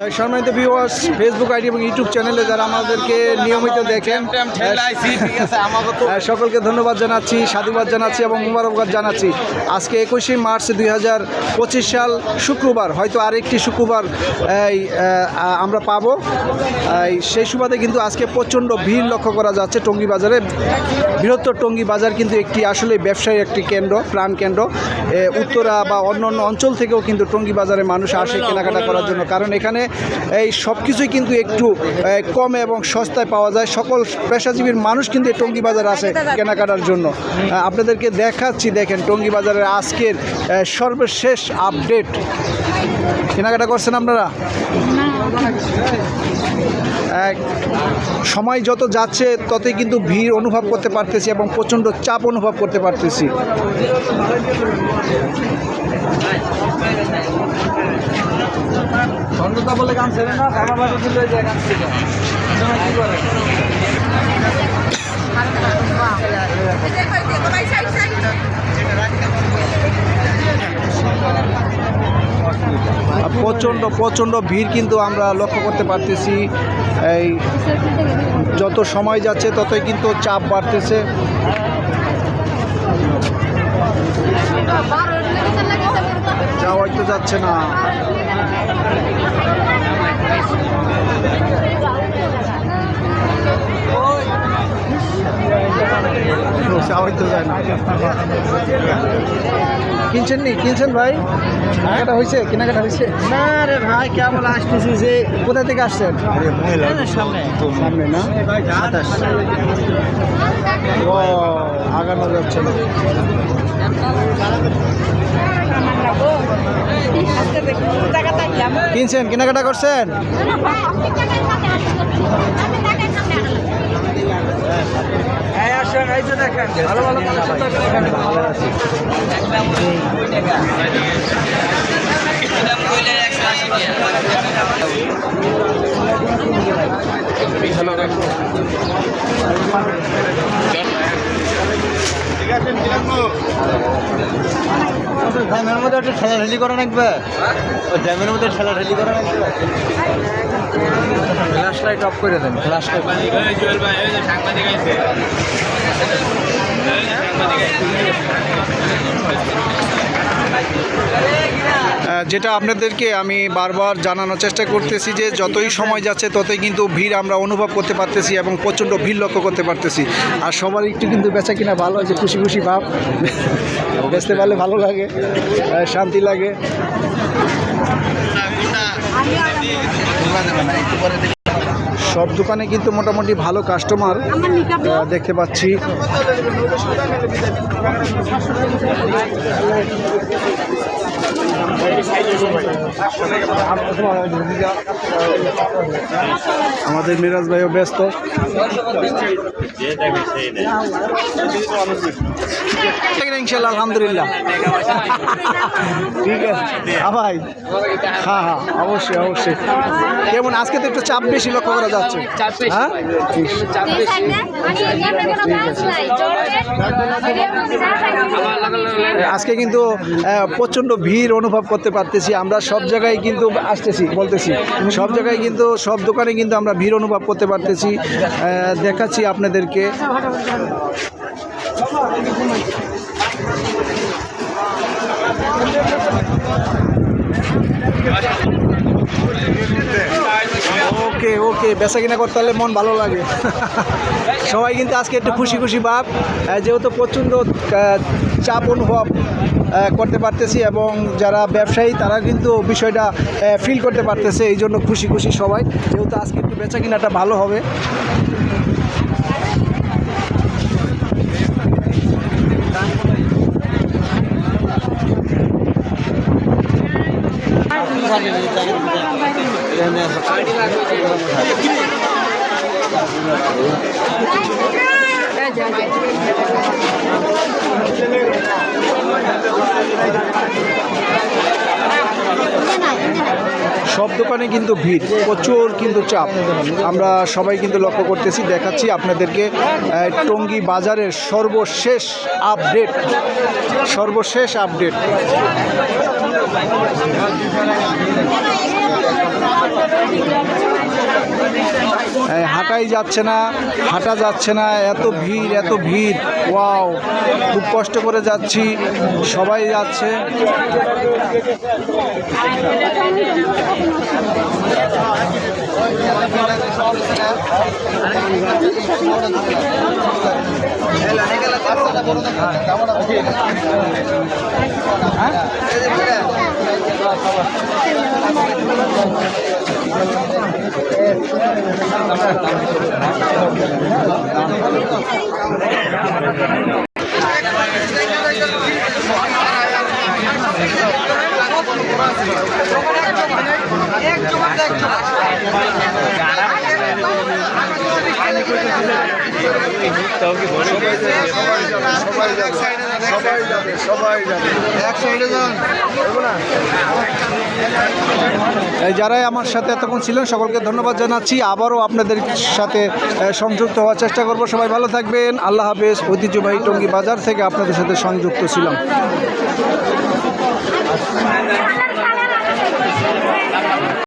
সম্মানিত viewers Facebook ID এবং YouTube চ্যানেলে যারা আমাদেরকে নিয়মিত দেখেন সকলকে ধন্যবাদ জানাচ্ছি সাধুবাদ জানাচ্ছি এবং মুবারকবাদ জানাচ্ছি। আজকে একুশে মার্চ দুই হাজার পঁচিশ সাল শুক্রবার হয়তো আরেকটি শুক্রবার এই, আমরা পাবো। এই, সেই সুবাদে কিন্তু আজকে প্রচণ্ড ভিড় লক্ষ্য করা যাচ্ছে টঙ্গী বাজারে। বৃহত্তর টঙ্গী বাজার কিন্তু একটি আসলে ব্যবসায়ী একটি কেন্দ্র প্রাণ কেন্দ্র। উত্তরা বা অন্য অন্য অঞ্চল থেকেও কিন্তু টঙ্গী বাজারে মানুষ আসে কেনাকাটা করার জন্য। কারণ এখানে এই সব কিছুই কিন্তু একটু কমে এবং সস্তায় পাওয়া যায়। সকল পেশাজীবীর মানুষ কিন্তু এই টঙ্গী বাজারে আসে কেনাকাটার জন্য। আপনাদেরকে দেখাচ্ছি দেখেন টঙ্গী বাজারের আজকের সর্বশেষ আপডেট। কেনাকাটা করছেন আপনারা? এক সময় যত যাচ্ছে ততই কিন্তু ভিড় অনুভব করতে পারতেছি এবং প্রচণ্ড চাপ অনুভব করতে পারতেছি। বলে গান ছেড়ে না বাবা দিল গান কি করে? প্রচণ্ড প্রচণ্ড ভিড় কিন্তু আমরা লক্ষ্য করতে পারতেছি। এই যত সময় যাচ্ছে ততই কিন্তু চাপ বাড়তেছে। যাওয়াই তো যাচ্ছে না। তো যায় না। কিনছেন নি? কিনছেন ভাই? কেনাকাটা হয়েছে? কেনাকাটা হয়েছে? না রে ভাই কেবল আসতেছি যে কোথা থেকে আসছেন? সামনে। সামনে না? সাতাশ। ও আগানো যাচ্ছে না। কিনছেন কেনাকাটা করছেন? এই আসেন এই যে দেখেন ভালো ভালো জ্যামের মধ্যে একটু ঠেলাঠেলি করে রাখবে ওই জ্যামের মধ্যে ঠেলাঠেলি করে রাখবে ফ্ল্যাশ লাইট অফ করে দেন। ফ্ল্যাশ লাইট যেটা আপনাদেরকে আমি বারবার জানানোর চেষ্টা করতেছি যে যতই সময় যাচ্ছে, ততই কিন্তু ভিড় আমরা অনুভব করতে পারতেছি এবং প্রচণ্ড ভিড় লক্ষ্য করতে পারতেছি। আর সবার একটু কিন্তু বেচা কিনা ভালো হয়েছে খুশি খুশি ভাব। বেচতে পারলে ভালো লাগে শান্তি লাগে। সব দোকানে কিন্তু মোটামুটি ভালো কাস্টমার দেখতে পাচ্ছি। আমাদের মিরাজ ভাইও ব্যস্ত। ইনশাল্লাহ আলহামদুলিল্লাহ। ঠিক আছে। হ্যাঁ ভাই হ্যাঁ হ্যাঁ অবশ্যই অবশ্যই। কেমন আজকে তো একটু চাপ বেশি লক্ষ্য করা যাচ্ছে। হ্যাঁ। আজকে কিন্তু প্রচণ্ড ভিড় অনুভব করতে পারতেছি, আমরা সব জায়গায় কিন্তু আসতেছি, বলতেছি। সব জায়গায় কিন্তু, সব দোকানে কিন্তু আমরা ভিড় অনুভব করতে পারতেছি। দেখাচ্ছি আপনাদেরকে। ওকে ওকে, বেচা কিনা করতে হলে মন ভালো লাগে। সবাই কিন্তু আজকে একটু খুশি খুশি ভাব। যেহেতু প্রচণ্ড চাপ অনুভব করতে পারতেছি এবং যারা ব্যবসায়ী, তারা কিন্তু বিষয়টা ফিল করতে পারতেছে, এই জন্য খুশি খুশি সবাই। যেহেতু আজকে একটু বেচা কিনাটা ভালো হবে। সব দোকানে কিন্তু ভিড়, প্রচুর কিন্তু চাপ। আমরা সবাই কিন্তু লক্ষ্য করতেছি, দেখাচ্ছি আপনাদেরকে টঙ্গী বাজারের সর্বশেষ আপডেট সর্বশেষ আপডেট। হাঁটাই যাচ্ছে না, হাঁটা যাচ্ছে না, এত ভিড় এত ভিড়। ওয়াও, খুব কষ্ট করে যাচ্ছি, সবাই যাচ্ছে। এক জমা যারাই আমার সাথে এতক্ষণ ছিলেন, সকলকে ধন্যবাদ জানাচ্ছি। আবারও আপনাদের সাথে সংযুক্ত হওয়ার চেষ্টা করব। সবাই ভালো থাকবেন। আল্লাহ হাফেজ। ঐতিহ্যবাহী টঙ্গী বাজার থেকে আপনাদের সাথে সংযুক্ত ছিলাম।